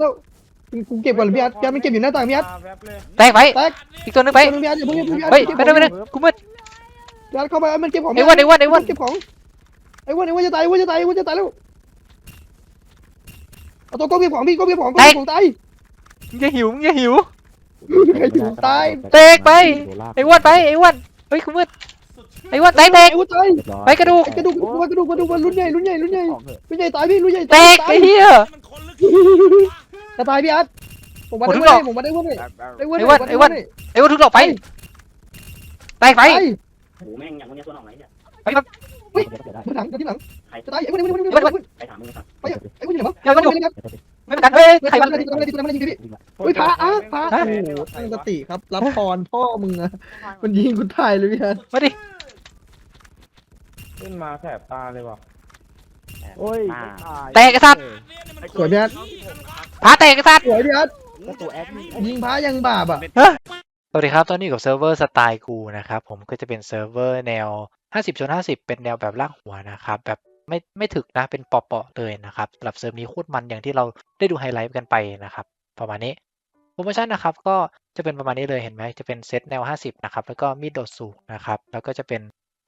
แล้วกูเก็บก่อนพี่อาร์ตพี่อาร์ตมันเก็บอยู่หน้าต่างพี่อาร์ตแวบเลยแตกไป แตกอีกตัวหนึงไป พี่อาร์ตอย่าเพิ่งพี่อาร์ตเฮ้ยเก็บไปของเดินไปเดินกูมืด พี่อาร์ตเข้าไปมันเก็บของไอ้อ้วนไอ้อ้วนไอ้อ้วน เก็บของไอ้อ้วนไอ้อ้วนจะตายไอ้อ้วนจะตายไอ้อ้วนจะตายแล้วเอาตัวก็เก็บของพี่ก็เก็บของก็เก็บของตายมึงจะหิวมึงจะหิว ใครอยู่ตายเตกไป ไอ้อ้วนไปไอ้อ้วนเฮ้ยกูมืดไอ้อ้วนแตกแตกไอ้อ้วนตายไปกระดูกไอ้กระดูกกระดูกกระดูกรุ่นใหญ่รุ่นใหญ่รุ่นใหญ่ของเถอะรุ่นใหญ่ตายพี่รุ่นใหญ่แตตายกตาไอ้ยเหี้ย มันคนลึก จะตายพี่อาร์ตผมมาหมดได้ทุกอ้ดวอนกผมมาได้อ้วนเลยแบบแบบไอ้อ้วนไอ้อ้วนไอ้อ้วนไอ้อ้วนทุกดอกไปแตกไปไปโอ้โหแม่งอย่างพวกเนี้ยตัวหนองไหนเนี่ยเดี๋ยวก็ได้มาหลังที่หลังใครจะตายไอ้อ้วนไอ้อ้วนไอ้อ้วนไอ้อ้วนใครถามมึงนะครับไอ้อ้วนอยู่ไหนวะเดี๋ยวมันอยู่ไไม่เป็นไรเฮ้ยใครมันม่ได้ทำอะไรทำอะไรยิงพี่วิ่งละเฮ้ยพระอะพระฮะโอ้โหตั้งสติครับรับพรพ่อมึงอะมันยิงกูตายเลยพี่ฮะมาดิขึ้นมาแสบตาเลยว่ะโอ้ยแตกไอ้สัตว์สวยพี่ฮะ พาแตกไอ้สัตว์ สวยพี่ฮะแล้วตัวแอดมินยิงพระยังบาปอะ สวัสดีครับ ตอนนี้อยู่กับเซิร์ฟเวอร์สไตล์กูนะครับ ผมก็จะเป็นเซิร์ฟเวอร์แนว 50ชน50 เป็นแนวแบบลากหัวนะครับ แบบไม่ไม่ถึกนะ เป็นเปาะๆเลยนะครับสำหรับเซิร์ฟนี้โคตรมันอย่างที่เราได้ดูไฮไลท์กันไปนะครับ ประมาณนี้ โปรโมชั่นนะครับ ก็จะเป็นประมาณนี้เลยเห็นไหม จะเป็นเซตแนว 50 นะครับ แล้วก็มีดโดดสูงนะครับ แล้วก็จะเป็น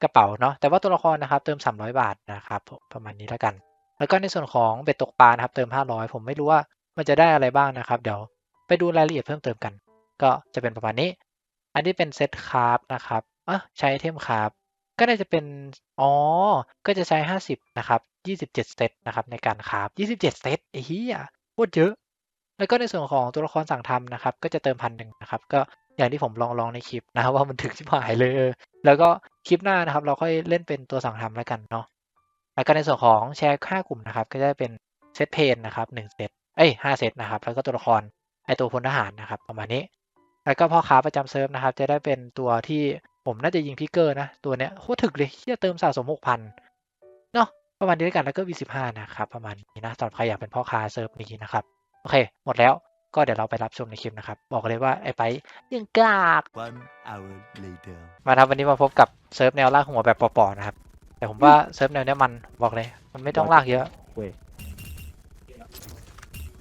กระเป๋าเนาะ แต่ว่าตัวละครนะครับ เติม 300 บาทนะครับผมประมาณนี้แล้วกัน แล้วก็ในส่วนของเบ็ดตกปลานะครับ เติม 500 ผมไม่รู้ว่า มันจะได้อะไรบ้างนะครับ เดี๋ยวไปดูรายละเอียดเพิ่มเติมกัน ก็จะเป็นประมาณนี้ อันนี้เป็นเซตคราฟนะครับอะใช้ไอเทมคราฟก็น่าจะเป็น อ๋อ ก็จะใช้ 50 นะครับ 27 เซตนะครับในการคราฟ27 เซตไอ้เหี้ยโคตรเยอะ แล้วก็ในส่วนของตัวละครสั่งทำนะครับ ก็จะเติมพันหนึ่งนะครับ ก็อย่างที่ผมลองลองในคลิปนะครับว่ามันถึงชิบหายเลย แล้วก็คลิปหน้านะครับ เราค่อยเล่นเป็นตัวสั่งทำแล้วกันเนาะ แล้วก็ในส่วนของแชร์ค่ากลุ่มนะครับ ก็จะเป็นเซตเพนนะครับหนึ่งเซต เอ้ยห้าเซตนะครับ แล้วก็ตัวละครไอตัวพลทหารนะครับ ประมาณนี้ แล้วก็พ่อค้าประจำเซิร์ฟนะครับ จะได้เป็นตัวที่ผมน่าจะยิงพิกเกอร์นะ ตัวเนี้ยโคตรถึกเลยที่จะเติมสะสมหกพันเนาะประมาณนี้แล้วกันแล้วก็ V15 นะครับประมาณนี้นะสำหรับใครอยากเป็นพ่อค้าเซิร์ฟนี้นะครับ โอเค หมดแล้วก็เดี๋ยวเราไปรับชมในคลิปนะครับ บอกเลยว่าไอ้ไปยังกาก One hour later. มาครับวันนี้มาพบกับเซิร์ฟแนวลากหัวแบบปอๆนะครับ แต่ผมว่าเซิร์ฟแนวเนี้ยมันบอกเลย มันไม่ต้องลากเยอะ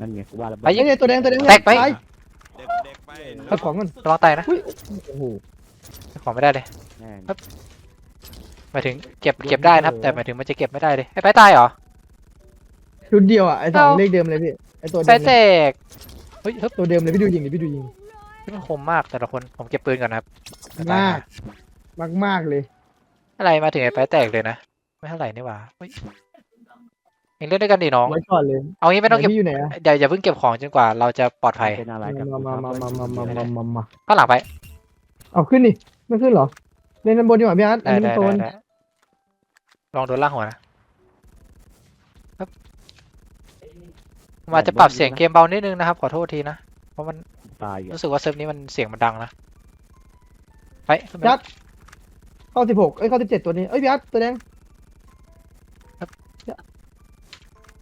นั่นไงกูว่าแล้วไปยิไอ้งเนี่ยตัวแดงตัวแดงแตกไปตายเด็กๆไปเอาของมันระวังตายนะโอ้โหของไม่ได้เลยแน่หมายถึงเก็บเก็บได้นะครับ แต่หมายถึงมันจะเก็บไม่ได้เลยไอ้ไปตายเหรอ ชุดเดียวอะไอ้สองเอา เลขเดิมเลยพี่ไอ้ตัวไปเดิมแตเลยกเฮ้ยฮึบตัวเดิมเลยพี่ดูยิงดิพี่ดูยิงมันคมมากแต่ละคนผมเก็บปืนก่อนนะครับมากมากมากเลยอะไรมาถึงไอ้ไปแตกเลยนะ ไม่เท่าไหร่นี่หว่าเฮ้ย เองเล่นด้วยกันดิน้อง ไว้ก่อนเลยเอางี้ไม่ต้องเก็บพี่อยู่ไหนอะอย่าอย่าเพิ่งเก็บของจนกว่าเราจะปลอดภัยเป็นอะไรกับมามามามามามามามามาข้างหลังไป เอาขึ้นดิไม่ขึ้นเหรอ เล่นด้านบนดีกว่าพี่อาร์ตอัได้นนี้ได้มันโซนได้ได้ลองโดนล่างหัวนะครับผมอาจจะปรับเสียงเกมเบานิดนึงนะครับ ขอโทษทีนะ เพราะมันตายอยู่รู้สึกว่าเซิร์ฟนี้มันเสียงมันดังนะ ไปขึ้นไปยัดเข้าสิบหกเอ้ยเข้าสิบเจ็ดตัวนี้ เอ้ยพี่อาร์ตตัวแดง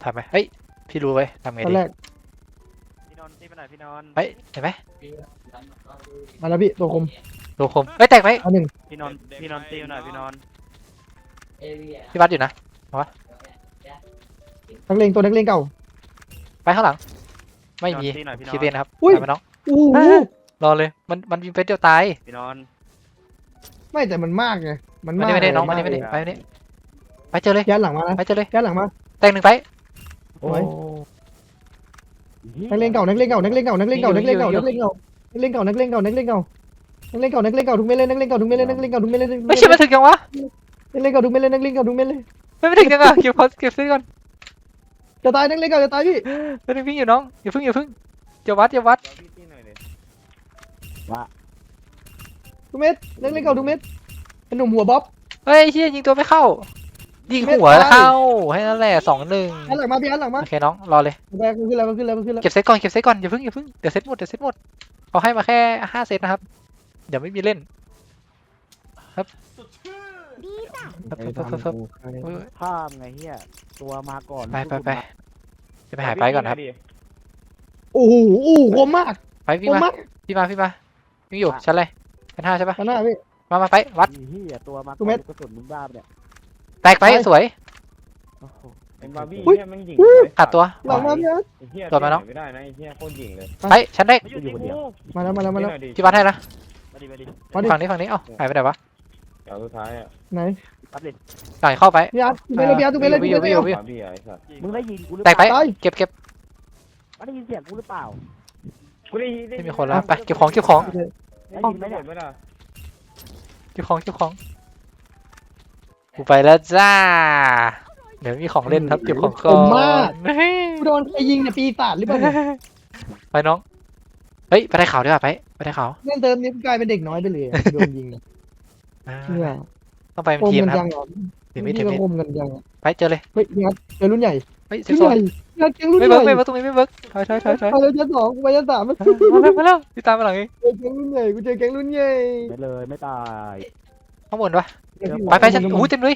ทำไหมเฮ้ย พี่รู้ไว้ยทำไงตอนดีแรกพี่นอนตีไปไหนพี่นอนเฮ้ยเห็นไหมมาแล้วพี่ตัวคมดูคมเฮ้ยแตกไหมเอาหนึ่งพี่นอนพี่นอนตีไปไหนพี่นอนพี่วัดอยู่นะ นักเลงตัวนักเลงเก่าไปข้างหลัง ไม่มีพี่นอนตีหน่อยพี่นอนคิดเองนะครับอุ้ยไปน้อง อู้หู รอเลย มันมันยิงเป็นเดียวตาย พี่นอนไม่แต่มันมากไงมันมามากนี่ไม่ได้น้องเลมายนี่ไม่ได้เลยไปนี่ไปเจอเลย ยัดหลังมานะไปเจอเลย ยัดหลังมา แตกหนึ่งไป โอ้ยนักเลงเก่านักเลงเก่านักเลงเก่านักเลงเก่านักเลงเก่านักเลงเก่านักเลงเก่านักเลงเก่านักเลงเก่านักเลงเก่านักเลงเก่าทุกเม็ดเลยนักเลงเก่าทุกเม็ดเลยนักเลงเก่าทุกเม็ดเลยไม่ใช่มาถึงยังวะนักเลงเก่าทุกเม็ดเลยนักเลงเก่าทุกเม็ดเลยไม่ไม่ถึงยังอะเก็บพอเก็บซื้อก่อนจะตายนักเลงเก่าจะตายพี่ไม่ถึงวิ่งอยู่น้องอย่าพึ่งอย่าพึ่งอย่าวัดอย่าวัดพี่ตีหน่อยเลยทุกเม็ดนักเลงเก่าทุกเม็ดเป็นหนุ่มหัวบ๊อบเฮ้ยเฮียยิงตัวไม่เข้า ยิงหัวไม่ตายเข้าให้นั่นแหละสองหนึ่งยัดหลังมาพี่ยัดหลังมาโอเคน้องรอเลยแบกขึ้นแล้วขึ้นแล้วขึ้นแล้วเก็บเซตก่อนเก็บเซตก่อนอย่าเพิ่งอย่าเพิ่งเดี๋ยวเซตหมดเดี๋ยวเซตหมดเขาให้มาแค่ห้าเซตนะครับเดี๋ยวไม่มีเล่น ครับครับครับครับครับเฮ้ยข้ามไงเฮียตัวมาก่อนไปไปไปจะไปหายไปก่อนนะครับโอ้โหโอ้โหคมมากไปคพี่มมามากพี่มาพี่มาพี่อยู่ชั้นอะไรชั้นห้าใช่ปะข้างหน้าพี่มามาไปวัดเฮียตัวมากูเม็ดกระสุนมึงบ้าปะเนี่ย แตกไปไปสวย โอ้โหไอ้เป็นบาร์บี้อุ๊ย เนี่ยมันยิงขาดตัว หลังมาพี่อาร์ตไอ้เหี้ยตัวมาน้องไม่ได้นะไอ้เหี้ยโคตรยิงเลยเฮ้ยฉันได้อยู่คนเดียวมาแล้วมาแล้วมาแล้ว พี่บัตให้นะมาดิมาดิมาดิ ฝั่งนี้ฝั่งนี้เอ้าหายไปไหนวะเดี๋ยวสุดท้ายอะไหนปั๊บเลยฝั่งเข้าไป พี่อาร์ตไปเลยพี่อาร์ตไปเลยวิพี่วอาร์ตวิวบาร์บี้อะไอ้สัสมึงได้ยินกูหรือแตกไปเปล่าตายเก็บเก็บมันได้ยินเสียงกูหรือเปล่ากูได้ยินได้ยิไม่มีคนแล้วไปเก็บของเก็บของได้ห้องยินไหมไม่หมเนี่ยดไหมล่ะเก็บของเก็บของ กูไปแล้วจ้า เดี๋ยวมีของเล่นครับเก็บของก่อนกูโดนใครยิงเนี่ยปีศาจหรือเปล่าเนี่ยไปน้อง เฮ้ย ไปได้ข่าวดีกว่าไป ไปได้ข่าวเล่นเติมนี้กูกลายเป็นเด็กน้อยไปเลยอะโดนยิงเนี่ยอ่าเนี่ยต้องไปเป็นคมทีมกันนะคจัรับงเหรอถึงมิดถึพี่งก็มิดคมกันจังอะไปเจอเลย เฮ้ยพี่อาร์ตเจอรุ่นใหญ่เฮ้ยเซรุ่ฟนโซใหนญ่พี่อาร์ตเจอรุ่นไม่ใหเบิญ่ร์กไม่เบิร์กตรงนี้ไม่เบิร์กถอยถอยถอยถอยไปแล้วชั้นสองกูไปชั้นสามมาเจอมาแล้วมาแล้วพี่ตามมาหลังเองแก๊งรุ่นใหญ่กูเจอแก๊งรุ่นใหญ่ ไม่เลยไม่ตายข้างบนวะ ไปไปฉันอู้เต็มเลย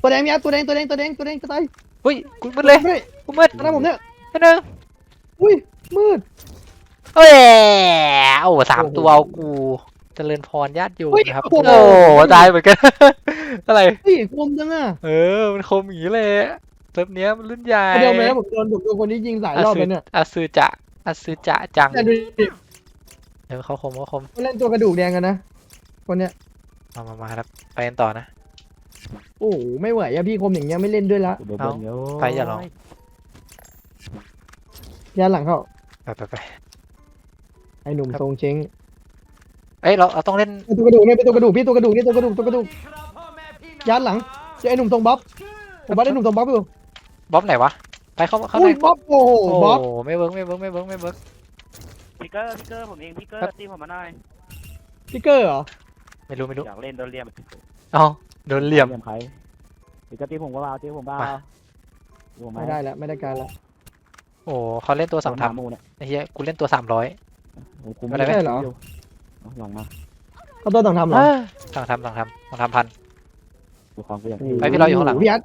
ตัวแดงพี่อาร์ตตัวแดงตัวแดงตัวแดงตัวแดงตัวตายเฮ้ยกูมืดเลยเฮ้ยกูมืดมาหน้าผมเนี่ยแค่นึงอุ้ยมืดเอ้ยโอ้สามโอ้โหตัวเอากูเจริญพรญาติโยมเฮ้ยนะครับโอ้โอ้โหโหตายเหมือนกันอะไรเฮ้ยคมจังอะเออมันคมอย่างนี้เลยเซิร์ฟเนี้ยมันรุ่นใหญ่เดียวไหมผมโดนผมโดนคนนี้ยิงสายรอบเลยเนี่ยอาซือจะอาซือจะจังแต่ดูดิเดี๋ยวเขาคมเขาคมเขาเล่นตัวกระดูกแดงกันนะคนเนี้ย มามามาครับไปกันต่อนะ โอ้โหไม่ไหวอะพี่คมอย่างเงี้ยไม่เล่นด้วยละกูโดนเอาบนเยอะไปอย่าลอง ยานหลังเข้าไปไปไปไอ้หนุ่มทรงเช้งเอ้ยเราเราต้องเล่นตัวกระดูกเนี่ยเป็นตัวกระดูกพี่ตัวกระดูกนี่ตัวกระดูกตัวกระดูกยานหลังเจอไอ้หนุ่มทรงบ๊อบผมว่าไอ้หนุ่มทรงบ๊อบอยู่บ๊อบไหนวะไปเข้าเข้าในอุ้ยบ๊อบโอ้โหโอ้บ๊อบไม่เวิร์กไม่เวิร์กไม่เวิร์กไม่เวิร์กพิกเกอร์พิกเกอร์ผมเองพิกเกอร์ตีผมมาหน่อยพิกเกอร์เหรอ ไม่รู้ไม่รู้อยากเล่นโดนเรียมเอาโดนเหลี่ยมเหลี่ยมใครตีกระตีผมก็เปล่าตีผมเปล่ามาผมไม่ได้แล้วไม่ได้การแล้ว โอ้เขาเล่นตัวสั่งทมูเนี่ยำไอ้เหี้ยกูเล่นตัวสามร้อย โอ้กูอะไรไหมใช่เหรอ เอาลองมาเขาตัวต่างทำเหรอสั่งทำสั่งทำสั่งทำพัน ดูของกูอย่างไปพี่รออยู่ข้างหลังพี่อาร์ต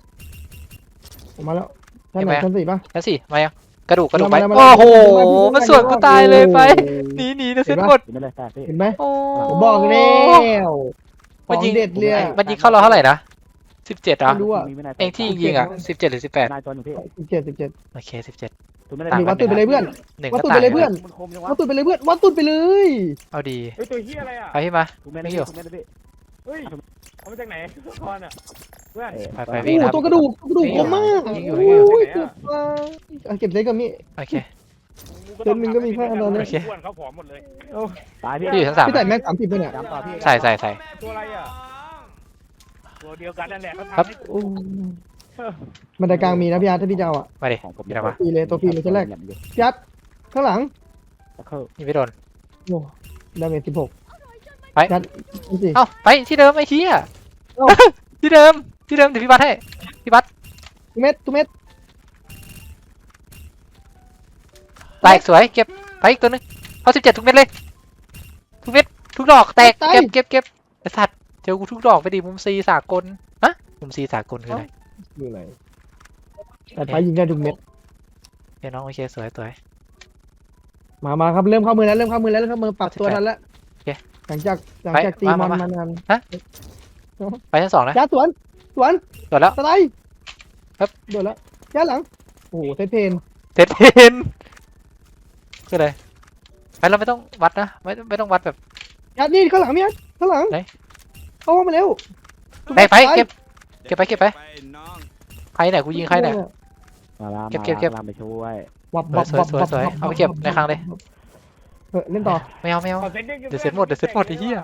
ผมมาแล้วชั้นไหนเห็นไหมชั้นสี่ปะ แล้วสิมายังกระดูกกระดูกไป มาแล้วมาแล้วโอ้โหมาแล้วมันสวนกูตายเลยไป โอ้โหหนีหนีนะเซ็ตเห็นปะหมดกินไม่เลยแตกพี่เห็นไหมโอ้ผมบอกแล้วขมันองยิงเด็ดเลยอะมันยิงเข้าเราเท่าไหร่นะสิบเจ็ดอะไม่รู้อะมีไม่ได้เองที่ยิงอะสิบเจ็ดหรือสิบแปดนายจอนอยู่พี่สิบเจ็ดสิบเจ็ดโอเคสิบเจ็ดตัวไม่ได้ต่างวัดตุดไปเลยเพื่อนหนึ่งวัดก็ตุดต่าไปงเลยเพื่อนมันคมจังวะวัดตุดไปเลยเพื่อนวัดตุดไปเลยเอาดีเฮ้ยตัวเฮียอะไรอะไปพี่มากูไม่ได้ไม่อยู่กูไม่ได้พี่เฮ้ยเอามาจากไหนทุกคนอะเพื่อนเอ้ยไปไปโอ้วิ่งโหนะครับตัวกระดูกตัวกระดูกวิ่งคมมากวิ่งอยู่โวิ่งอยู่อ้ยเจ็บมากเอาเก็บเล็กกับมี่โอเค เดือนหนึ่งก็มีแค่อันนั้นนะ โอเค อ้วนเขาผอมหมดเลย ตายพี่พี่อยู่ชั้นสามพี่ใส่แม็กสามสิบไปเนี่ยย้ำต่อพี่ใส่ใส่ใส่ตัวอะไรอะ ตัวเดียวกันนั่นแหละเขาครับทำให้โอ้บันไดกลางมีนะพี่อาร์ตถ้าพี่จะเอาอะมาดิ ของผมมีอะไรวะฟรีเลยตัวฟรีเลยชั้นแรกหลี่ยมอยู่พี่อาร์ตข้างหลังตะเข้านี่ไม่โดน โอ้ดาเมจสิบหกไป ยัดนี่สิ เอ้าไปที่เดิมไอ้เหี้ยเอ้า ที่เดิมที่เดิมเดี๋ยวพี่บัตให้พี่บัตทุกเม็ดทุกเม็ด แตกสวยเก็บไปอีกตัวหนึงเอาสิบเจ็ดทุกเม็ดเลย ทุกเม็ดทุกดอกแตกเก็บเก็บเก็บไอ้สัตว์เจอกูทุกดอกไปดิมุมซีสากลฮะมุมซีสากลคืออะไรอยู่ไหนแต่ไปยิงได้ทุกเม็ดเดี๋ยวน้องโอเคสวยสวยมามาครับเริ่มเข้ามือแล้วเริ่มเข้ามือแล้วเริ่มเข้ามือปรับตัวทันแล้วโอเคหลังจากหลังไปจากตีมามันมามานานไปชั้นสองนะยัดสวนสวนจบแล้วสไลด์ครับโดนแล้วยัดหลังโอ้โหเซตเพนเซตเพน คืออะไรไปเราไม่ต้องวัดนะไม่ไม่ต้องวัดแบบ ยัดนี่ข้างหลังมียัดข้างหลังไหน เข้าห้องมาเร็วไปไปเก็บ เก็บไปเก็บไป น้องใครเนี่ยกูยิงใครเนี่ย มาลามเก็บเก็บเก็บ มาลามไปช่วยวับวับสวยวับสวยวับสวยวับเอาไปเก็บในคลังเลย เออเล่นต่อไม่เอาไม่เอา ขอเซ็ตด้วยเดี๋ยวเซ็ตหมดเดี๋ยวเซ็ตหมดไอ้เหี้ย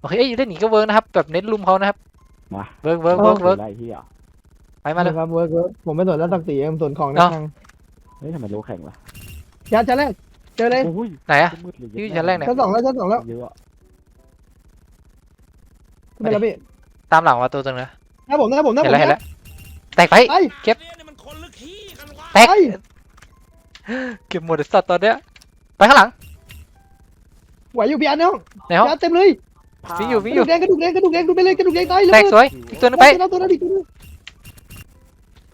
โอเคเอ้ยเล่นหนีก็เวิร์กนะครับแบบเน้นลุมเขานะครับมาเวิร์กเวิร์กเวิร์กเวิร์กอะไรที่อะไปมาเลย ครับเวิร์กเวิร์กผมไม่สนแล้วตักตีผมสนของนะเอ้าทางเฮ้ยทำไมโลแข่งวะ ยัดชั้นแรกเจอเลยโอ้ยไหนอะ มืดเลยพี่อยู่ชั้นแรกเนี่ย ชั้นสองแล้วชั้นสองแล้วเยอะอะขึ้นไปแล้วพี่ตามหลังมาตัวตึงนะหน้าผมหน้าผมหน้าเห็ผนมแล้วเห็นแล้วแตกไป ไปเก็บ เนี่ยมันคนลึกขี้กันวะแตกไปเก็บหมดไอ้สัตว์ตอนเนี้ยไปข้างหลังไหวอยู่พี่อันน้องในห้องยัดเต็มเลยวิ่งอยู่กวิ่งระอดูยู่กแดงกระดูกแดงกระดูกแดงดูไปเลยกระดูกแดงตายเลยแตกสวยอีกตัวหนึงไปตัวนั้นตัวนั้นอีกตัวนึง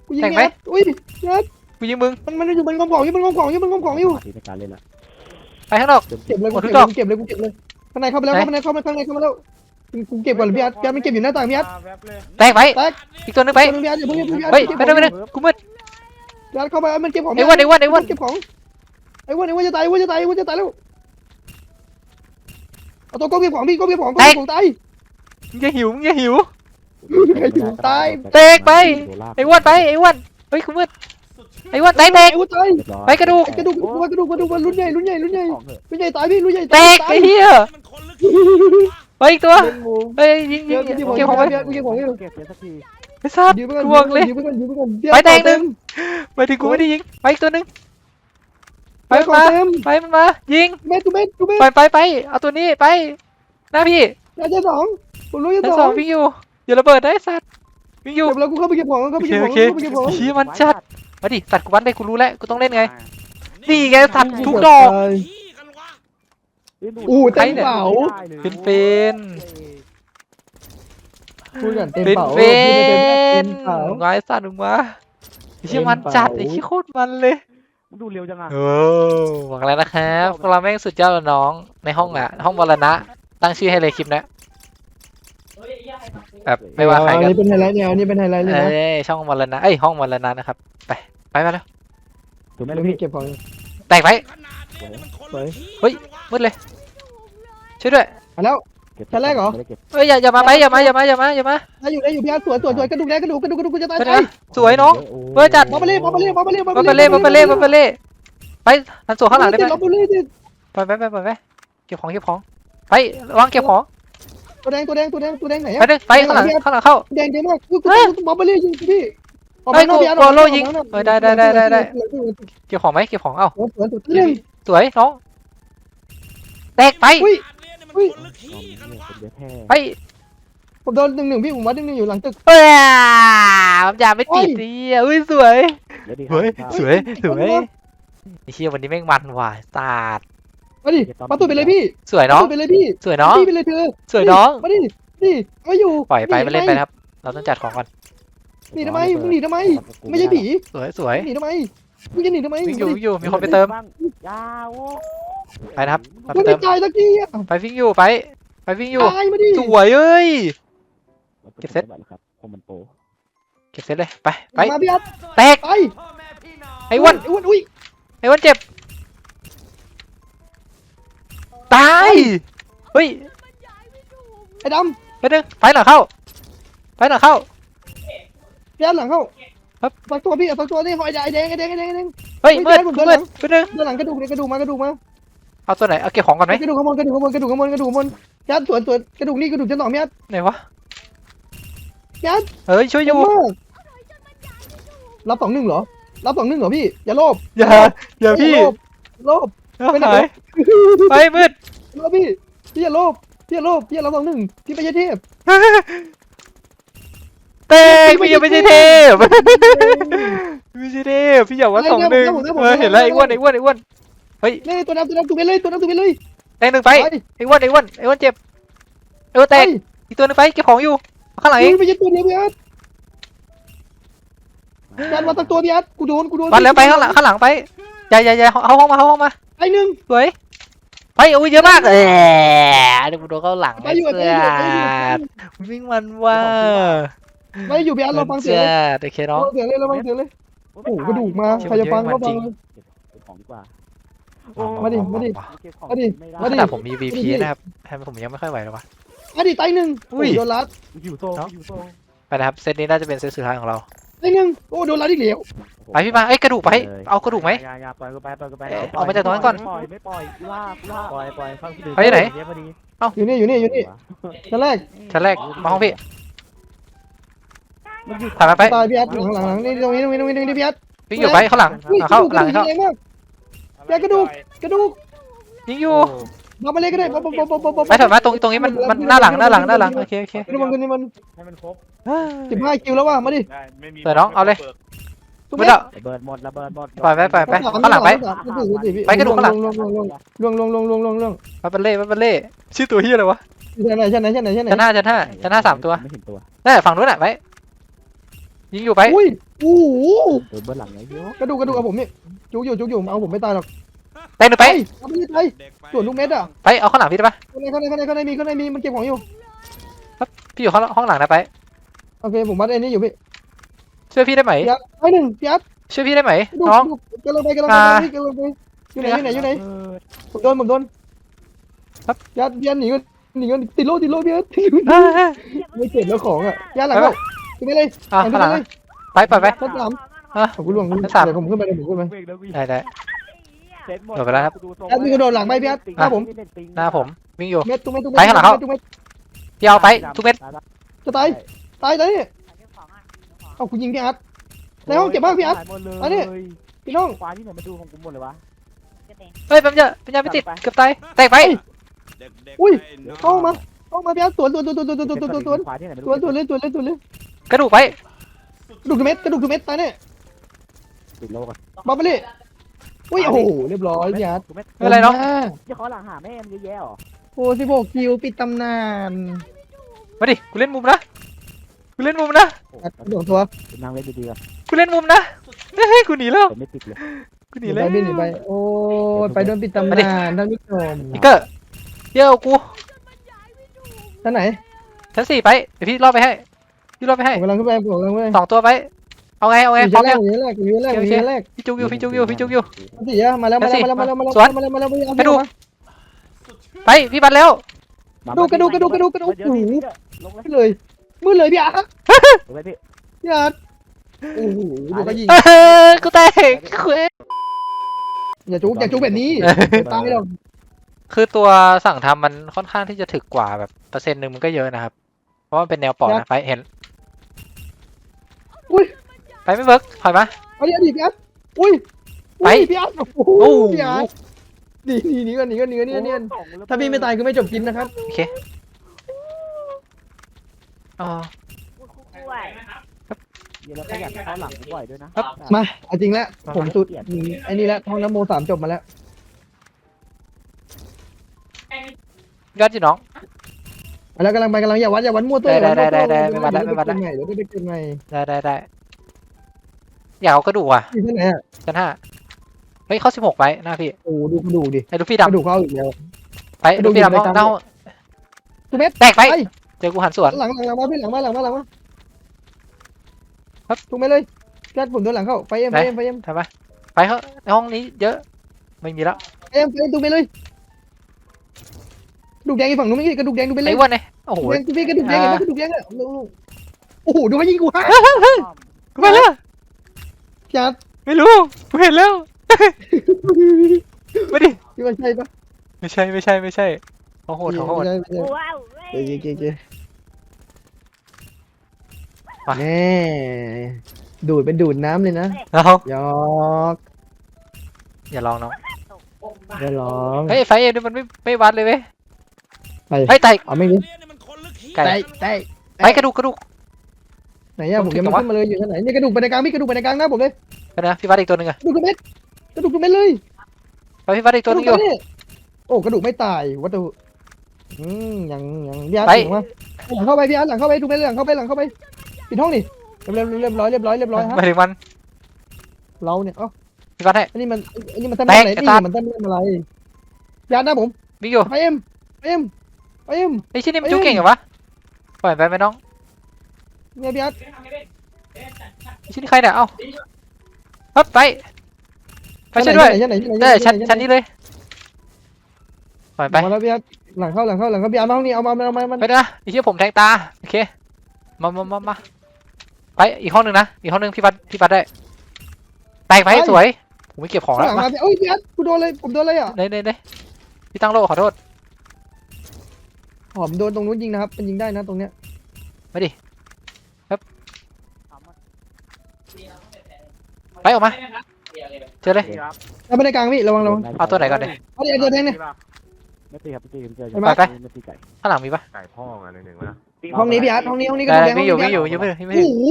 กูยิงแตกไหมยัดอุ้ยยัด กูยิงมึงมันมันอยู่มันงอมของอยู่มันงอมของอยู่มันงอมของอยู่สมาธิในการเล่นละไปข้างนอกเก็บเลยหมกูดทุเก็กบดเลอยกกูเก็บเลยกูเก็บเลยข้างในเข้าไปแล้วไหนข้างในเข้ามาข้างในเข้ามาแล้วกูเก็บก่อนพี่อาร์ตพี่อาร์ตมันเก็บอยู่หน้าต่างพี่อาร์ตแวบเลยแตกไปแตกอีกตัวหนึงไปพี่อาร์ตอย่าเพิ่งพี่อาร์ตเฮ้ยเก็บไปของไปไปกูมืดพี่อาร์ตเข้าไปมันเก็บของไอ้อ้วนไอ้อ้วนไอ้อ้วนเก็บของไอ้อ้วนไอ้อ้วนจะตายไอ้อ้วนจะตายไอ้อ้วนจะตายแล้วเอาตัวก็เก็บของพี่ก็เก็บของก็เก็บของตายมึงอย่าหิวมึงอย่าหิวใครถูกตายเตกไปไอ้อ้วนไปไอ้อ้วนเฮ้ยกูมืด ไอ้อ้วนแตกแตกไอ้อ้วนตายไปกระดูกกระดูกกระดูกกระดูกกระดูกรุ่นใหญ่รุ่นใหญ่รุ่นใหญ่ของเถอะรุ่นใหญ่ตายพี่รุ่นใหญ่แตตายกไอ้เหี้ยไปอีกตัวเล่นงูเฮ้ยยิงยิเก็งบยิงเก็บของเก็บของไปเก็บของอยู่เก็บเสียสักทีไอ้สัตว์ยืมไปก่อนกวงเลยยืมไปก่อนยืมไปก่อนไปแดงหนึ่งไปถึงกูไม่ได้ยิงไปอีกตัวหนึงไปไปก่อนมาเต็มไปมันมายิงเม็ดกูเม็ดกูเม็ดไปไปไปเอาตัวนี้ไปหน้าพี่อาจารย์สองผมรู้ยังชั้นสสอองงวิ่งอยู่อย่าระเบิดนะไอ้สัตว์วิ่งอยู่เก็บแล้วกูเข้าไปเก็บของเข้าไปเก็บของโอเคเข้าไปเก็บของเชี่ยมันจัด มาดิสัตว์กูวัดได้กูรู้แล้วกูต้องเล่นไง นี่ไงสัตว์ทุกดอก อู้เต็มเป๋าเป็นเป็นพูดกันเต็มเป็นเป๋าเป็พูดกันเต็นมเป๋ามึงไงสัตว์มึงมาไอ้เชี่ยเต็มมันจัดเป๋าไอ้เชี่ยโคตรมันเลยมึงดูเร็วจังอะโอ้บอกแล้วนะครับพวกเราแม่งสุดยอดแล้วน้องในห้องอะ ห้องมรณะ ตั้งชื่อให้เลยคลิปนะ แบบไม่ว่าใครอันกันนี้เป็นไฮไลท์แนวอันนี้เป็นไฮไลท์เลยเอ้นะยช่องมรณะเอ้ยห้องมรณะนะครับ ไปไปมาแล้วถูกไหมแล้วลูกพี่พี่เก็บของแตกไปสวยมืดเลยช่วยด้วยมาแล้วเก็บชั้นแรกเหรอไม่ได้เก็บเอ้ยอย่าอย่ามาไปอย่ามาอย่ามาอย่ามาอย่ามาได้อยู่ได้อยู่พี่อาร์ตสวยสวยสวยกระดูกแดงกระดูกกระดูกกระดูกกูจะตายไปตายนะสวยน้องโเฮ้ยจัดมาไปเล่มาไปเล่มาไปเล่มาไปเล่มาไปเล่มาไปเล่ไปทันตัวข้างหลังได้ไหมมาไปเล่ดิไปไปไปไปไปเก็บของเก็บของไประวังเก็บของ ตัวแดงตัวแดงตัวแดงตัวแดงไหนไปอะดึงไปข้างหลังข้างหลังเข้า แดงเยอะมากกูกูมาไปเล่ยิงพี่เฮ้ยกูกลัวโล่ยิงเออได้ได้ได้ได้ได้ เก็บของไหมเก็บของเอ้า สวยสวยตัวหนึ่งสวยน้องแตกไปอุ้ยอุ้ยเอาเนี่ยเป็นเยอะแท้ไปผมโดนหนึ่งหนึ่งพี่ผมวัดหนึ่งหนึ่งอยู่หลังตึกเอ้ยผมอยากไม่ติดดิอุ้ยสวยเดี๋ยวดีเฮ้ยครับสวยสวยไอ้เชี่ยวันนี้แม่งมันว่ะสาด มาดิมาตุยไปเลยพี่สวยน้องไปเลยพี่สวยน้องพี่ไปเลยเธอสวยน้องมาดินี่ไม่อยู่ปล่อยไปไม่เล่นไปนะครับ เราต้องจัดของก่อนหนีทำไมมึงหนีทำไม ไม่ใช่ผีสวยสวยหนีทำไมมึงจะหนีทำไมวิ่งอยู่วิ่งอยู่มีคนไปเติมยาวโว้ไปนะครับมามึไปงเติไม่มจ่ายสักทีอะไปวิ่งอยู่ไป ไปวิ่งอยู่ตายมาดิสวยเอ้ยเก็เก็บบเซ็ตเซ็ตครับผมมันโปรเก็บเสร็จเลยไปไปมาพี่อัดแตกไปไอ้อ้วันไอ้อ้วนอุ้ยไอ้อ้วันเจ็บ ตาย เฮ้ยไอ้ดไปดึงไฟหลังเข้า ไฟหลังเข้าำพี่อัดหลังเข้าครับ สักตัวพี่สักตัวนี่ไอ้แดงไอ้แดงไอ้แดงไอ้แดงเฮ้ยไม่มืดใช่ผมเดินมืหลัดง ไปดึงเดินหลังกระดูกเนี่ยกระดูกมากระดูกมาเอาตัวไหน เอาเก็บของก่อนไหมกระดูกข้างบนกระดูกข้างบนกระดูกข้างบนกระดูกข้างบนพี่อัดสวนสวนกระดูกนี่กระดูกชั้นสองพี่อัดไหนวะพี่อัดเฮ้ยช่วยอยู่มากรับสองหนึ่งเหรอรับสองหนึ่งเหรอพี่อย่าโลภอย่าอย่าพี่โลภโลภ ไปไหนหายไปมืดโลภพี่พี่อย่าโลภพี่อย่าโลภพี่อย่ารับสองหนึ่งพี่ไม่ใช่เทพเต้งไม่พี่ใช่ยังไม่ใช่เทพไม่ใช่เทพพี่อยากว่าสองหนึ่งผมได้ผมเอได้อเห็นแล้วผมได้ไอ้อ้วนไอ้อ้วนไอ้อ้วนนี่ตัวดำตัวดำตัวไปเลยตัวดำตัวไปเลยแตงหนึ่งไปไอ้อ้วนไอ้อ้วนไอ้อ้วนเจ็บไอ้อ้วนแตกอีกตัวหนึงไปเก็บของอยู่ข้างหลังเอเองงไม่ใช่ตัวเดียวพี่อัดพี่อัดมาตั้งตัวพี่อัดกูโดนกูโดนวันแล้วไปข้างหลังข้างหลังไปอย่าอย่าอย่าเอาห้องมาเอาห้องมา ไอ้หนึ่ง สวยไปอุ้ยเยอะมากเออเดี๋ยวกูโดนเข้าหลังไปอยู่ไปอยู่ไปอยู่ วิ่งมันว่าไม่อยู่พี่อัดเราฟังเสียงเลยจัดโอเคน้องเราเสียงเลยเราฟังเสียงเลยโอ้โหกระดูกมาใครจะฟังก็ฟังเก็บของดีกว่ามาดิมาดิ เก็บของมาดิไม่ขได้นาดผมมี VP นะครับทำไมผมยังไม่ค่อยไหวหรอวะมาดิไตหนึ่งอุ้ย โโดนรัดอยู่โซอยู่โซไปนะครับ เซตนี้น่าจะเป็นเซตสุดท้ายของเรา ไตหนึ่งโอ้โดนรัดอีกแล้วไปพี่มาเอ้ยกระดูกไป เอากระดูกไหม อย่าอย่าปล่อยกูไปปล่อยกูไปเอ๊ะเอามาจากตรงนั้นก่อนไม่ปล่อยไม่ปล่อยกูล่ากูล่าปล่อยปล่อยฟังพี่ดูไปไหน เดี๋ยวพอดีอยู่นี่อยู่นี่อยู่นี่ชั้นแรกชั้นแรกมาห้องพี่ถ่ายมาไปตายพี่อัดอยู่ข้างหลังหลังนี่ตรงนี้ตรงนี้ตรงนี้ตรงนี้พี่อัดวิ่งอยู่ไปข้างหลังอุ้ยเอาเข้ากระหลังดูกเข้าแรงมากแกกระดูก กระดูกยิงอยู่ มามาเล่นก็ได้บ๊อปบ๊อบบ๊อบบ๊อบบ๊ไม่ถอยมาตรงตรงนี้มันมันหน้าหลังหน้าหลังหน้าหลังโอเคโอเคนี่มันนี่มันให้มันครบสิบห้าคิวแล้วว่ะมาดิเปิดน้องเอาเลย ไม่ต้องเบิดหมดระเบิดหมดปล่อยไปปล่อยไปข้างหลังไป ไปกระดูกข้างหลัง ลงลงลงลงลงลงมาเป็นเล่มาเป็นเล่ชื่อตัวเฮียอะไรวะชั้นไหนชั้นไหนชั้นไหนชั้นไหนชั้นห้าชั้นห้าชั้นห้าสามตัวไม่เห็นตัวนี่นฝั่งนู้นอะไปยิงอยู่ไปอุ้ยโอ้โหเบิร์ดหลังไงเยอะกระดูกกระดูกเอาผมนี่จุกอยู่จุกอยู่เอาผมไม่ตายหรอก เต้นหนึ่งไป เอาไปเลยไปเด็กไปส่วนลูกเม็ดอะไป เอาข้างหลังพี่ได้ปะข้างในข้างในข้างในข้างในมีข้างในมีมันเก็บของอยู่พี่อยู่ห้องห้องหลังนะไป โอเคผมวัดไอ้นี่อยู่พี่ช่วยพี่ได้ไหม พี่อาร์ตไอ้หนึ่งพี่อาร์ตช่วยพี่ได้ไหมดูน้อง ดูกำลังไปกำลังไปอ่า กำลังไปอยู่ไหนอยู่ไหนอยู่ไหนเออผมโดนผมโดนครับพี่อาร์ตพี่อาร์ตหนีกันหนีกันติดโลติดโลพี่อาร์ตเอ้ยเอ้ยไม่เสร็จแล้วของอะพี่อาร์ตหลังเข้าขึ้นไปเลยอะขึ้นข้างหลัง ไปเลนะยไปไป ไปชั้นสามอะ ผมกูล่วงชั้นสามเดี๋ยวผมขึ้นไปเดี๋ยวผมขึ้นไปเวกแล้ววิ่งได้ได้เซ็ต หมดโดดไปแล้วครับดูทรงแล้วมีกระโดดหลังไหมพี่อาร์ตหน้าผมหน้าผมวิ่งอยู่ เม็ดตุ้มเม็ดตุ้มไปข้างหลังเข้าตุ้มเม็ดพี่เอาไปทุกเม็ดจะตายตายเลยเอาคุณยิงพี่อาร์ตในห้องเก็บบ้างพี่อาร์ตหายหมดเลยอันนี้ พี่น้องควายที่ไหนมาดูของกูหมดเลยวะเฮ้ยปั๊มยาปั๊มยาไม่ติดเกือบตายแตกไปเด็กเด็กอุ้ยไปน้องเข้ามาเข้ามาพี่อาร์ตสวนสวนสวนสวนสวนสวนสวนสวนสวนควายที่ไหนมาดูสวนสวนเลยสวนเลยสวนเลยกระดูกไปกระดูกทุกเม็ดกระดูกทุกเม็ดตายแน่ติดโลกอะบอลไปเลย อุ้ยโอ้โหเรียบร้อยพี่อาร์ตกูไม่ไม่เป็นไรเนาะ จะขอหลังหาแม่มันเยอะแยะหรอโอ้สิบหกคิวปิดตำนานมาดิ กูเล่นมุมนะ กูเล่นมุมนะ โอ้อัดสองตัวนั่งเล่นดีๆก่อนกูเล่นมุมนะเฮ้ยกูหนีแล้วแต่ไม่ติดเลยกูหหนีนีแล้ไปวพี่หนีไปโอ้ยไปโดนปิดตำนานท่านผู้ชมนิกเกอร์เดี๋ยวกูท่านไหนชั้นสี่ไป เดี๋ยวพี่รอบไปให้ พี่รอบไปให้ผมกำลังขึ้นไปผมกำลังขึ้นไปสองตัวไป เอาไงเอาอไงยู่พร้อชั้มนแรยักงอยู่ชั้นแรกอยู่ชั้นแรกอยู่ชั้นแรกพี่จุกอยู่พี่จุกอยู่พี่จุกอยู่ชั้นสี่อะมาแล้วมาแล้วมาแล้วมาแล้วมาแล้วสวนมาแล้วมาแล้วมาแล้วไปดูไปพี่บัตรแล้วกระดูกกระดูกกระดูกกระดูกกระดูกเยอะพี่ลงเลยไปเลยมืดเลยพี่อาร์ตลงเลยพี่พี่อาร์ตโอ้โหดูเขายิงเออกูแตกเว้ยอย่าจุกอย่าจุกแบบนี้ตายหรอกคือตัวสั่งทำมันค่อนข้างที่จะถึกกว่าแบบเปอร์เซ็นต์หนึ่งมันก็เยอะนะครับ เพราะมันเป็นแนวปอดนะไปเห็นอุ้ย ไปไม่เวิร์กถอยมาเอาดิเอาดิพี่อาร์ตอุ้ยไป อุ้ยพี่อาร์ตโอ้โหโอ้โหพี่อาร์ตหนีหนีหนีก่อนหนีก่อนหนีก่อนหนีก่อนหนีก่อนถ้าพี่ไม่ตายคือไม่จบกินนะครับโอเคอ๋อเดี๋ยวเราขยันเข้าหลังบ่อยด้วยนะมาเอาจริงแล้วผมสุดอืมไอ้นี่แล้วท้องน้ำโมสามจบมาแล้วยอดจีน้อง แล้วกำลังไปกำลังอย่าวัดอย่าวัดมั่วตัวได้อย่าวัได้มั่วตัวได้ได้ไม่วัดแล้วไม่วัดแล้วเดี๋ยวไปเกินใหม่ได้ได้ได้ อยากเอากระดูกอะเดี๋ยวไปเกินใหม่อยู่ที่ไหนอะชั้นห้าเฮ้ยเข้าสิบหกไปหน้าพี่โอ้ดูกระดูกดิไอ้ลูกพี่กระดำดูกเขาอีกแล้ว ไปลูกพี่ดำห้องเน่าทุกเม็ดแตกไปไปเจอกูหันสวน หลังหลังหลังมาพี่หลังมาหลังมาหลังมาครับถูกไหมเลยกัดผมโดนหลังเข้าไปเอ็มไหนไปเอ็มไปเอ็มทำไมไปเขาในห้องนี้เยอะไม่มีแล้วไปเอ็มไปเอ็มถูกไหมเลยกระดูกแดงอีกฝั่งนู้นไม่ใช่กระดูกแดงดูไปเลไอ้ยอ้วนเนี่ยโอ้โหแดงพี่กระดูกแดงเห็นไหมกระดูกแดงอะลูกๆโอ้โหดูเขายิงกูฮะกูไปแล้ว พี่อาร์ตไม่รู้กูเห็นแล้วไม่ดิ พี่ว่าใช่ปะไม่ใช่ไม่ใช่ไม่ใช่เขาโหดเขาโหด ไม่ใช่ไม่ใช่ว้าวเจ๊เจ๊เจ๊ไป แน่ดูดเป็นดูดน้ำเลยนะเอาหยอกอย่าลองน้องอย่าร้องเฮ้ยไฟเอ็มนี่มันไม่ไม่วัดเลยเว้ยไปเฮ้ยไตเอาไม่รู้เรียนนี่มันคนลึกขี้ไก่ได้ได้ไปกระดูกกระดูก ไหนอะผมยังไม่ผมถึงขึ้นมาเลยอยู่ที่ไหนนี่กระดูกไปในกลางพี่กระดูกไปในกลางหน้าผมเลยไปนะพี่วัดอีกตัวหนึ่งอะกระดูกทุกเม็ดกระดูกทุกเม็ดเลยไปพี่วัดอีกตัวหนึงอยู่กระดูกไปนี่โอ้กระดูกไม่ตายวัตถุอืมยังยังพี่อาร์ตไป ถึงว่าหลังเข้าไปพี่อาร์ตหลังเข้าไปทุกเม็ดเลยหลังเข้าไปหลังเข้าไปปิดห้องนี่เรียบเรียบร้อยเรียบร้อยเรียบร้อยฮะหมายถึงมันเราเนี่ยเอ้าพี่วัดให้ อันนี้มันอันนี้มันทำแตอะไรกไอ้นี่สัตว์ มันทำอะไรพี่อาร์ตหน้าผมวิ่งอยู่ไปเอ็มไปเอ็มไปเอ็ม ไอ้ชิ้นนี้มันเอ้ยจุกเก่งเหรอวะปล่อยไปไหมน้อง เนี่ยพี่อาร์ตไอ้ชิ้นนี้ใครเนี่ยเอ้าปั๊บไปไปช่วยด้วยชั้นไหนชั้นไหนได้ชั้นชั้นไหชั้นนี้เลยปล่อยไปมาแล้วพี่อาร์ตหลังเข้าหลังเข้าหลังเข้าพี่อาร์ตมาห้องนี้เอามาเอามาเอามาไปนะไอ้เหี้ยผมแทงตาโอเคมามามามาไปอีกห้องหนึ่งนะอีกห้องหนึ่งพี่วัดพี่วัดได้แตกไปสวยผมไม่เก็บของข้างแล้วหลังมามาพี่เอ้ยพี่อาร์ตกูโดนเลยผมโดนเลยอะเน่เน่เน่พี่ตั้งโลขอโทษหอมโดนตรงนู้นยิงนะครับมันยิงได้นะตรงเนี้ย ไปออกมา เจอเลยแล้วไปในกลางพี่ระวังระวังเอาตัวไหนก่อนดิ เอาดิเอาตัวแทงเนี่ย ไม่ตีครับไม่ตีไม่ตีไปไหมไปไม่ตีไก่ข้างหลังมีปะไก่พ่อไงหนึ่งหนึ่งนะห้องนี้พี่อาร์ตห้องนี้ห้องนี้ก็ได้ดูได้แดงห้มีองอยู่นี้มีพี่ออาร์ตยู่ยังไม่ถึงยังไม่ถึงโอ้โห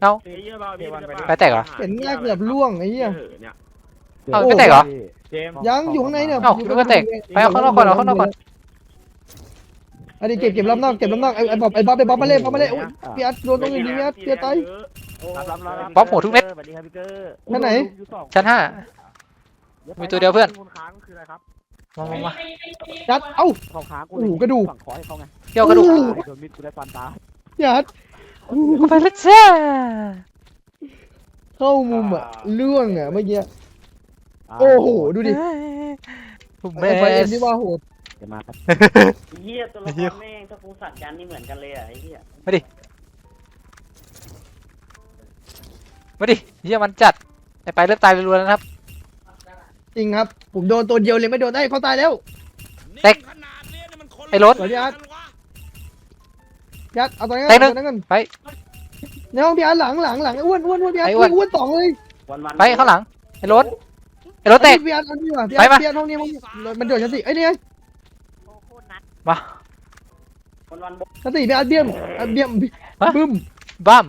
เอ้าตีเยอะเบาดีมันจะไปแตกเหรอ เห็นหน้าเกือบล่วงไอ้เหี้ยเนี่ยเอ้าไม่แตกเหรอเจมส์ยังอยู่ข้างในเนี่ยเอ้านึกว่าแตก ไปเอาข้างนอกก่อนเอาข้างนอกก่อนอันนี้เก็บเก็บรอบนอกเก็บรอบนอกไอ้ไอ้บ๊อบไอ้บ๊อบไอ้บ๊อบมาเล่นบ๊อบมาเล่นโอ้ยพี่อาร์ตโดนตรงอื่นยิงพี่อาร์ตเสียตาย รับรับรับป๊อปหัวทุกเม็ด สวัสดีครับพี่เกอร์ท่านไหนชั้นห้า มีตัวเดียวเพื่อนมูลค้างคืออะไรครับมามามายัด เอ้าเขาค้างกูโอ้โหกระดูก ฝั่งคอให้เขาไงเกี่ยวกระดูกโอ้โหโดนมิดกูได้ฟันตายัดกูไปแล้วจ้าเข้ามุมอะเรื่องอะเมื่อกี้โอ้โห ดูดิผมไอ้แม่ไฟเอ็มที่ว่าโหดเดี๋ยวมาครับเฮียตัวละครแม่งถ้ากูสัตว์ยันนี่เหมือนกันเลยอะไอ้เฮีย มาดิมาดิเฮียมันจัดไอ้ไปเริ่มตายรัวๆแล้วนะครับ จริงครับ ผมโดนตัวเดียวเลยไม่โดนได้เขาตายแล้ว เต็กขนาดเนี้ยนี่มันคนไอ้รถละเรื่องกันวะยัดเอาตัวนั้นเต็กหนึ่ง เอาตัวนั้นกันไป ในห้องพี่อาร์ตหลังหลังหลังไอ้อ้วนอ้วนอ้วนพี่อาร์ตไอ้อ้วน อ้วนสองเลยวันวันไปข้างหลังไอ้รถไอ้รถแตกพี่อาร์ตเอานี่ว่ะพี่ไปอาร์ตมา พี่อาร์ตห้องนี้ห้องนี้มันโดดชั้นสี่ไอ้ยนี่ไงมา วันวันชั้นสี่พี่อาร์ตเบี้ยมอะเบี้ยมฮะ บึ้มบัม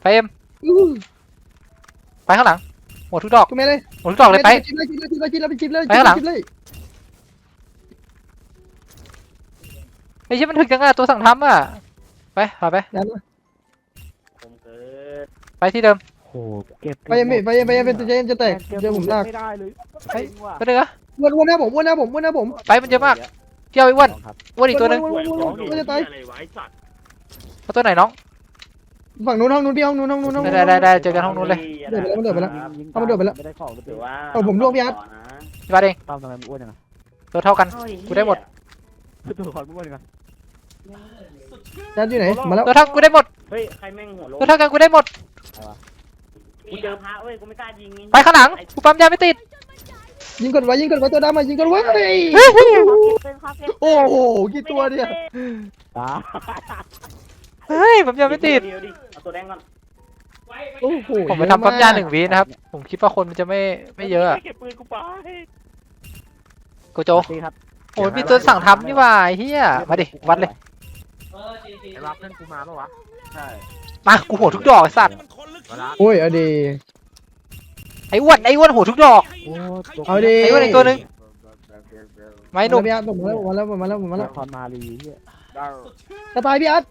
ไปเอ็มอื้อ ไปข้างหลัง หมดทุกดอก กูไม่เลยหมดทุกดอกเลยไป จิ้มเลยจิ้มเลยจิ้มเลยจิ้มเลยจิ้มเลยไปข้างหลัง จิ้มเลยไอ้เชี่ยมันถึงจังอะตัวสั่งทำอะไปพาไปยัดมาผมเกิดไปที่เดิม โอ้โหเก็บไปยังไม่ไปยังไปยังเป็นตัวเจนจะแตกเดี๋ยวผมลากไม่ได้เลยไปจริงว่ะไปเดินอะอ้วนอ้วนหน้าผมอ้วนหน้าผมอ้วนหน้าผม ไปมันเยอะมากเกี่ยวไอ้อ้วนครับอ้วนอีกตัวหนึงอ้วนอ้วนอ้วนอ้วนอ้วนจะตาย อะไรวะไอ้สัตว์เอาตัวไหนน้อง ฝั่งนู้นห้องนู้นพี่ห้องนู้นห้องนู้นห้องนู้น ได้ได้ได้เจอกันห้องนู้นเลย เดินไปแล้วมันเดินไปแล้วยิงเอามาโดดไปแล้วไม่ได้ของเลยถือว่าเอาผมล่วงพี่อาร์ตต่นะพี่บาสเองตามทำไมมึงอ้วนยังไงตัวเท่ากันเฮ้ยกูได้หมด ตัวละครมึงอ้วนยังไงยัดอยู่ไหนมาแล้วตัวเท่ากูได้หมด เฮ้ย ใครแม่งหัวโลตัวเท่ากันกูได้หมด กูเจอพระเว้ย กูไม่กล้ายิงนี่ไปข้างหลัง กูปั๊มยาไม่ติด ยิงกดไว้ยิงกดไว้ตัวดำมายิงกดไว้โอ้โหกี่ตัวเนี่ยตา เฮ้ยปั๊มยาไม่ติดเยวดิเอาตัวแดงก่อนโอ้โหผมไปทำปั๊มยาหนึ่งวินะครับ ผมคิดว่าคนมันจะไม่ไม่เยอะอะเก็บปืนกูไปโกโจตีครับโอ้ยมีตัวสั่งทำนี่หว่าไอ้เฮียมาดิวัดเลย ไอ้รับเพื่อนกูมาปะวะใช่มากูโหดทุกดอกไอ้สัตว์นี่มันคนลึกมาละโอ้ยเอาดี ไอ้อ้วนไอ้อ้วนโหดทุกดอก โอ้ตัวเอาดิไอ้อ้วนอีกตัวหนึงไม่หนุ่มพี่อาร์ตผมมาแล้วผมมาแล้วผมมาแล้วผมมาแล้วละครมาลีเฮียจะตายพี่อาร์ต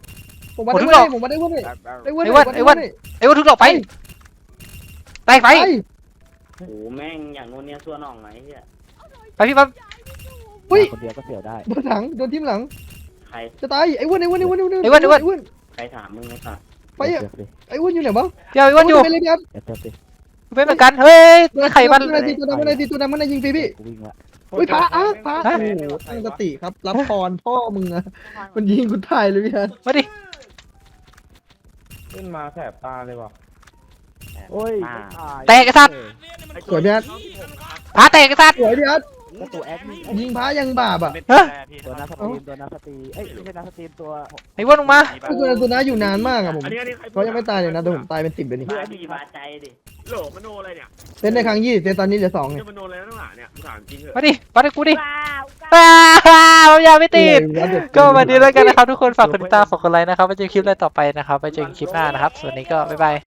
ผมมาได้โอ้อ้ทุวนกดเลอกยผมมาได้อ้วนเลยได้อ้วนเลยไอ้อ้วนไอ้อ้วนไอ้อ้วนทุกดอกไปแตกไปไปโอ้โหแม่งอย่างโน้นเนี่ยซัวหน่องไงเฮียไปพี่ปั๊มอุ้ยคนเดียวก็เสียวได้โดนหลังโดนทิ่มหลัง ใคร จะตายไอ้อ้วนไอ้อ้วนไอ้อ้วนไอ้อ้วนไอ้อ้วนไอ้อ้วนใครถามมึงไอ้สัตว์ไปอะเดี๋ยวสิไอ้อ้วนอยู่ไหนบ้างเดี๋ยวไอ้อ้วนอยู่ไปเลยพี่อาร์ตเดี๋ยวสิกูเป็นเหมือนกันเฮ้ยใครมันตัวนั้นตัวนั้นตัวนั้นมันยิงฟรีพี่กูวิ่งละอุ้ยพระอะพระฮะโอ้โหตั้งสติครับรับพรพ่อมึงอะมันยิงกูตายเลยพี่อาร์ตมาดิ ขึ้นมาแสบตาเลยว่ะโอ้ยแตกไอ้สัตว์เนี่ยนี่มันสวยพี่อาร์ตพาแตกไอ้สัตว์ สวยพี่อาร์ต ก็ตัวแอดมินยิงพระยังบาปอะฮะตัวนักสตรีมตัวนักสตรีมเอ้ยไม่ใช่นักสตรีมตัวไอ้อ้วนลงมาตัวนั้นตัวนั้นอยู่นานมากอะผมอันนี้อันนี้ใครเขายังไม่ตายเลยนะแต่ผมตายเป็นสิบเลยนี่บาดีบาใจดิโหลมโนอะไรเนี่ยเล่นในครั้งยี่สิบเซนตอนนี้เหลือสองไงจะมโนอะไรนั่งหนาเนี่ยกูถามจริงเหรอมาดิมาดิกูดิอ้าวปั๊มยาไม่ติดก็วันนี้แล้วกันนะครับทุกคนฝากกดติดตามฝากกดไลค์นะครับไว้เจอคลิปอะไรต่อไปนะครับไว้เจอกันคลิปหน้านะครับส่วนนี้ก็บ๊ายบาย